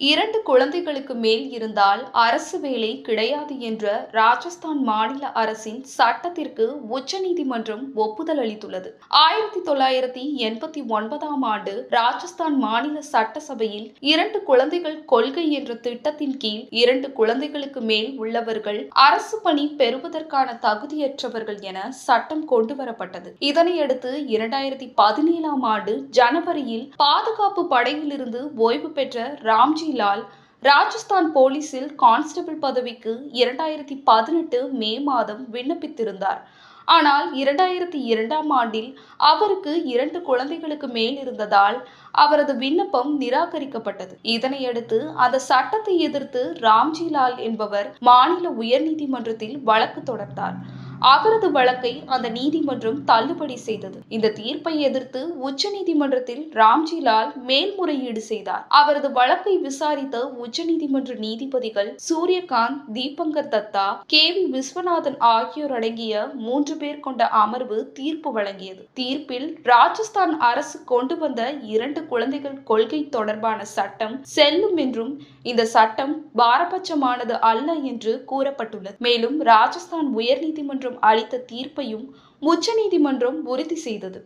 இரண்டு குழந்தைகளுக்கு மேல் இருந்தால் அரசு வேலை கிடையாது என்ற ராஜஸ்தான் மாநில அரசின் சட்டத்திற்கு உச்சநீதிமன்றம் ஒப்புதல் அளித்துள்ளது. ஆயிரத்தி தொள்ளாயிரத்தி எண்பத்தி ஒன்பதாம் ஆண்டு ராஜஸ்தான் மாநில சட்டசபையில் இரண்டு குழந்தைகள் கொள்கை என்ற திட்டத்தின் கீழ் இரண்டு குழந்தைகளுக்கு மேல் உள்ளவர்கள் அரசு பணி பெறுவதற்கான தகுதியற்றவர்கள் என சட்டம் கொண்டு வரப்பட்டது இதனையடுத்து இரண்டாயிரத்தி பதினேழாம் ஆண்டு ஜனவரியில் பாதுகாப்பு படையிலிருந்து ஓய்வு பெற்ற ராம்ஜி லால் ராஜஸ்தான் போலீசில் கான்ஸ்டபிள் பதவிக்கு இரண்டாயிரத்தி பதினெட்டு மே மாதம் விண்ணப்பித்திருந்தார். ஆனால் இரண்டாயிரத்தி இரண்டாம் ஆண்டில் அவருக்கு இரண்டு குழந்தைகளுக்கு மேல் இருந்ததால் அவரது விண்ணப்பம் நிராகரிக்கப்பட்டது. இதனையடுத்து அந்த சட்டத்தை எதிர்த்து ராம்ஜிலால் என்பவர் மாநில உயர்நீதிமன்றத்தில் வழக்கு தொடர்ந்தார். அவரது வழக்கை அந்த நீதிமன்றம் தள்ளுபடி செய்தது. இந்த தீர்ப்பை எதிர்த்து உச்சநீதிமன்றத்தில் ராம்ஜிலால் மேல்முறையீடு செய்தார். அவரது வழக்கை விசாரித்த உச்சநீதிமன்ற நீதிபதிகள் சூரியகாந்த் தீபங்கர் தத்தா கே வி விஸ்வநாதன் ஆகியோர் அடங்கிய மூன்று பேர் கொண்ட அமர்வு தீர்ப்பு வழங்கியது. தீர்ப்பில் ராஜஸ்தான் அரசு கொண்டு வந்த இரண்டு குழந்தைகள் கொள்கை தொடர்பான சட்டம் செல்லும் என்றும் இந்த சட்டம் பாரபட்சமானது அல்ல என்று கூறப்பட்டுள்ளது. மேலும் ராஜஸ்தான் உயர்நீதிமன்ற உயர்நீதிமன்றம் அளித்த தீர்ப்பையும் உச்சநீதிமன்றம் உறுதி செய்தது.